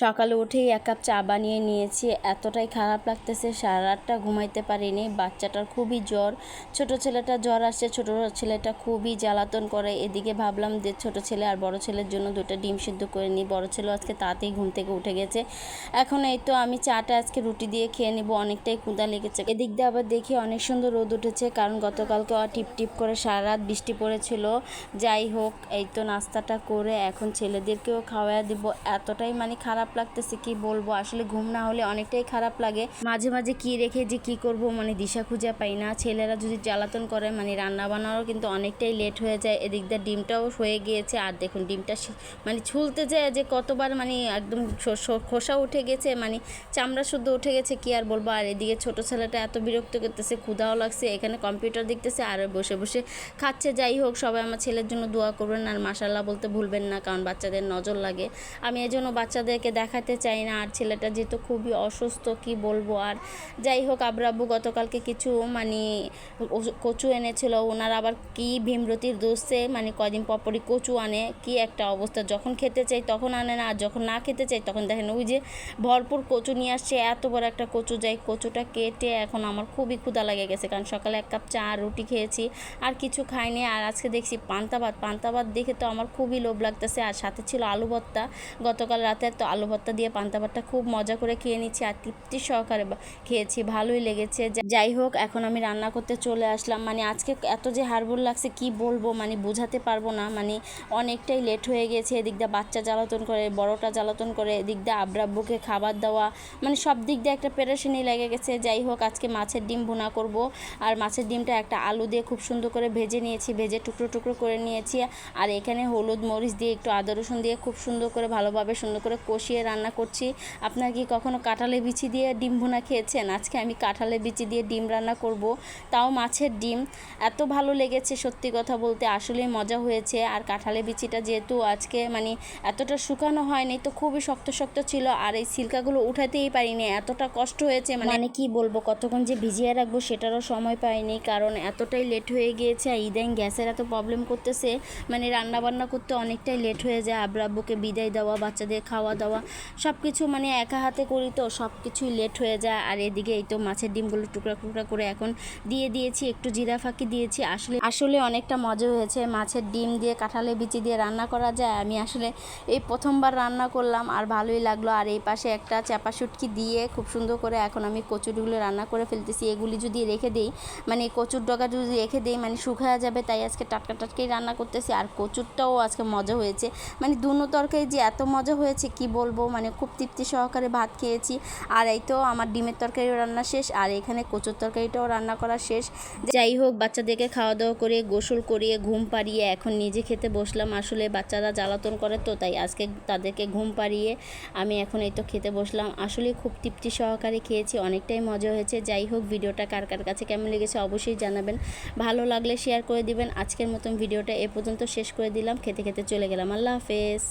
সকালে উঠেই এক কাপ চা বানিয়ে নিয়েছি। এতটাই খারাপ লাগতেছে সারা রাতটা ঘুমাইতে পারিনি। বাচ্চাটার খুবই জ্বর। ছোট ছেলেটা জ্বর আসছে, ছোট ছেলেটা খুবই জ্বালাতন করে। এদিকে ভাবলাম যে ছোট ছেলে আর বড় ছেলের জন্য দুটো ডিম সিদ্ধ করে নিই। বড় ছেলে আজকে তাতেই ঘুম থেকে উঠে গেছে। এখন এই তো আমি চাটা আজকে রুটি দিয়ে খেয়ে নিব, অনেকটাই ক্ষুদা লেগেছে। এদিক দিয়ে আবার দেখি অনেক সুন্দর রোদ উঠেছে, কারণ গতকালকে টিপ টিপ করে সারা রাত বৃষ্টি পড়েছিল। যাই হোক, এই তো নাস্তাটা করে এখন ছেলেদেরকেও খাওয়াই দিব। এতটাই মানে খারাপ লাগতেছে, কি বলব? আসলে ঘুম না হলে অনেকটাই খারাপ লাগে। মাঝে মাঝে কি রেখে যে কি করব মানে দিশা খুঁজে পাই না। ছেলেরা যদি জ্বালাতন করে মানে রান্না বান্নারও কিন্তু অনেকটাই লেট হয়ে যায়। এদিক দিয়ে ডিমটাও হয়ে গিয়েছে। আর দেখুন, ডিমটা মানে ছুলতে যায় যে কতবার মানে একদম খোসা উঠে গেছে মানে চামড়া শুদ্ধ উঠে গেছে, কি আর বলব? আর এদিকে ছোট ছেলেটা এত বিরক্ত করতেছে, ক্ষুধাও লাগছে। এখানে কম্পিউটার দেখতেছে, আর বসে বসে খাচ্ছে। যাই হোক, সবাই আমার ছেলের জন্য দোয়া করবেন। আর মাসাল্লাহ বলতে ভুলবেন না, কারণ বাচ্চাদের নজর লাগে। আমি এই জন্য বাচ্চাদেরকে দেখাতে চাই না। আর ছেলেটা যেহেতু খুবই অসুস্থ, কি বলব? আর যাই হোক আব্রাব্বু গতকালকে কিছু মানে কচু এনেছিল। ওনার আবার কি ভীমরতির দোষে মানে কদিন পর পরই কচু আনে। কি একটা অবস্থা। যখন খেতে চাই তখন আনে না, আর যখন না খেতে চাই তখন দেখেন ওই যে ভরপুর কচু নিয়ে আসছে, এত বড় একটা কচু। যাই কচুটা কেটে এখন আমার খুবই ক্ষুধা লেগে গেছে, কারণ সকালে এক কাপ চা আর রুটি খেয়েছি, আর কিছু খাইনি। আর আজকে দেখছি পান্তা ভাত। পান্তা ভাত দেখে তো আমার খুবই লোভ লাগতেছে। আর সাথে ছিল আলু ভর্তা। গতকাল রাতে তো আলু ভর্তা দিয়ে পান্তা ভাতটা খুব মজা করে খেয়ে নিচ্ছি আর তৃপ্তি সহকারে খেয়েছি, ভালোই লেগেছে। যাই হোক, এখন আমি রান্না করতে চলে আসলাম। মানে আজকে এত যে হারবুল লাগছে, কি বলব? মানে বোঝাতে পারব না। মানে অনেকটাই লেট হয়ে গেছে। এদিক দিয়ে বাচ্চা জ্বালাতন করে, বড়টা জ্বালাতন করে, এদিক দিয়ে আব্রাব্বুকে খাবার দেওয়া। মানে সব দিক দিয়ে একটা পেরেশানি লেগে গেছে। যাই হোক, আজকে মাছের ডিম ভুনা করব। আর মাছের ডিমটা একটা আলু দিয়ে খুব সুন্দর করে ভেজে নিয়েছি। ভেজে টুকরো টুকরো করে নিয়েছি। আর এখানে হলুদ মরিচ দিয়ে, একটু আদা রসুন দিয়ে খুব সুন্দর করে, ভালোভাবে সুন্দর করে কষিয়ে রান্না করছি। আপনার কি কখনো কাঁঠালে বিচি দিয়ে ডিম ভুনা খেয়েছেন? আজকে আমি কাঁঠালে বিচি দিয়ে ডিম রান্না করব। তাও মাছের ডিম। এত ভালো লেগেছে সত্যি কথা বলতে, আসলেই মজা হয়েছে। আর কাঁঠালে বিচিটা যেহেতু আজকে মানে এতটা শুকানো হয়নি, তো খুবই শক্ত শক্ত ছিল। আর এই সিল্কাগুলো উঠাতেই পারিনি, এতটা কষ্ট হয়েছে মানে মানে কি বলব, কতক্ষণ যে ভিজিয়ে রাখব সেটারও সময় পাইনি। কারণ এতটাই লেট হয়ে গিয়েছে আর ইদাইং গ্যাসের এত প্রবলেম করতেছে। মানে রান্না বান্না করতে অনেকটাই লেট হয়ে যায়। আব্রা আব্বুকে বিদায় দেওয়া, বাচ্চাদের খাওয়া দাওয়া সব কিছু মানে একা হাতে করি তো সব কিছুই লেট হয়ে যায়। আর এদিকে এই তো মাছের ডিমগুলো টুকরা টুকরা করে এখন দিয়ে দিয়েছি, একটু জিরা ফাঁকি দিয়েছি। আসলে আসলে অনেকটা মজা হয়েছে মাছের ডিম দিয়ে, কাঁঠালে বিচি দিয়ে রান্না করা যায়। আমি আসলে এই প্রথমবার রান্না করলাম আর ভালোই লাগল। আর এই পাশে একটা চাপা শুটকি দিয়ে খুব সুন্দর করে এখন আমি কচুরিগুলো রান্না করে ফেলতেছি। এগুলি যদি রেখে দিই মানে কচুর ডগা যদি রেখে দিই মানে শুকায়া যাবে, তাই আজকে টাটকা টাটকাই রান্না করতেছি। আর কচুরটাও আজকে মজা হয়েছে। মানে দুনো তরকারি যে এত মজা হয়েছে, কি বলব মানে খুব তৃপ্তি সহকারে ভাত খেয়েছি। আর এই তো আমার ডিমের তরকারিও রান্না শেষ, আর এখানে কচুর তরকারিটাও রান্না করা শেষ। যাই হোক, বাচ্চাদেরকে খাওয়া দাওয়া করে, গোসল করিয়ে, ঘুম পাড়িয়ে এখন নিজে খেতে বসলাম। আসলে বাচ্চারা জ্বালাতন করে তো, তাই আজকে তাদেরকে ঘুম পাড়িয়ে আমি এখন এই তো খেতে বসলাম। আসলে খুব তৃপ্তি সহকারে খেয়েছি, অনেকটাই মজা হয়েছে। যাই হোক, ভিডিওটা কার কার কাছে কেমন লেগেছে অবশ্যই জানাবেন। ভালো লাগলে শেয়ার করে দিবেন। আজকের মতন ভিডিওটা এ পর্যন্ত শেষ করে দিলাম। খেতে খেতে চলে গেলাম। আল্লাহ হাফেজ।